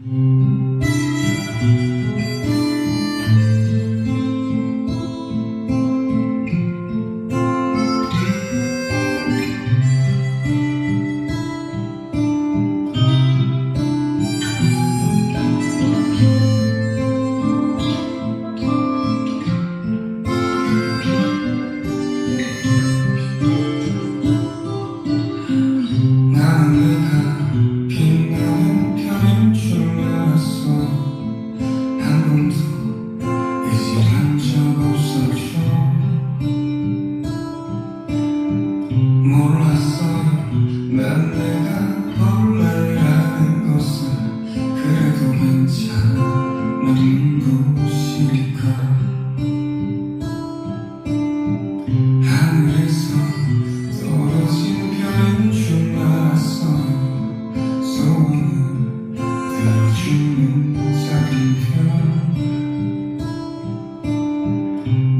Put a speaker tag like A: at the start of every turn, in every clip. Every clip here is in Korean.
A: Mm-hmm.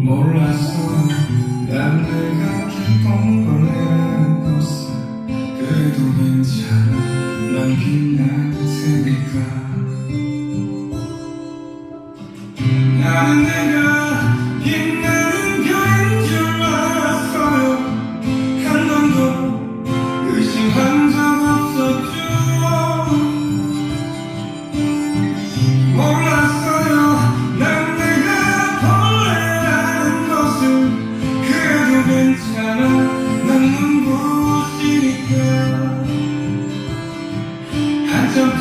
A: 몰랐어 난 내가 기쁜 걸내는 것은 그래도 괜찮아. 난 빛날 테니까. 나는 내가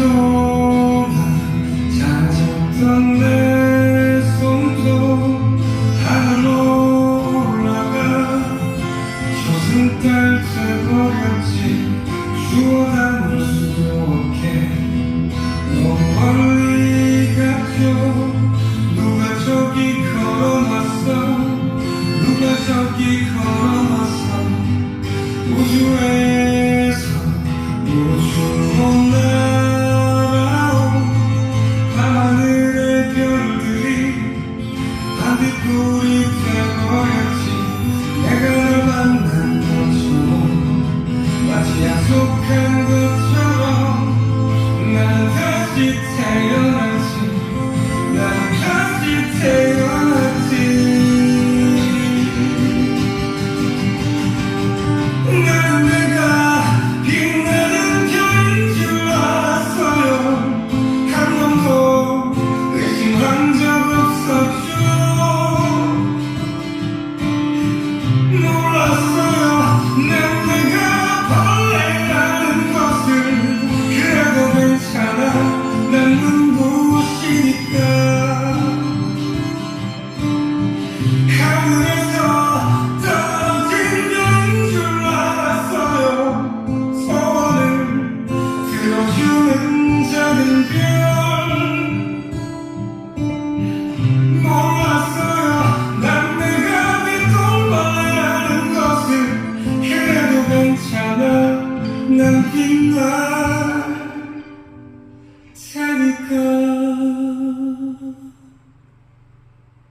A: 그동안 찾았던 내 손도 하늘 올라가. 젖은 딸 제거같이 주워 담을 수 없게. 너무 멀리 가죠 누가 저기 걸어놨어? 누가 저기 걸어놨어? 우주에 우리 태어났지. 내가 널 만난 것처럼 마치 약속 you.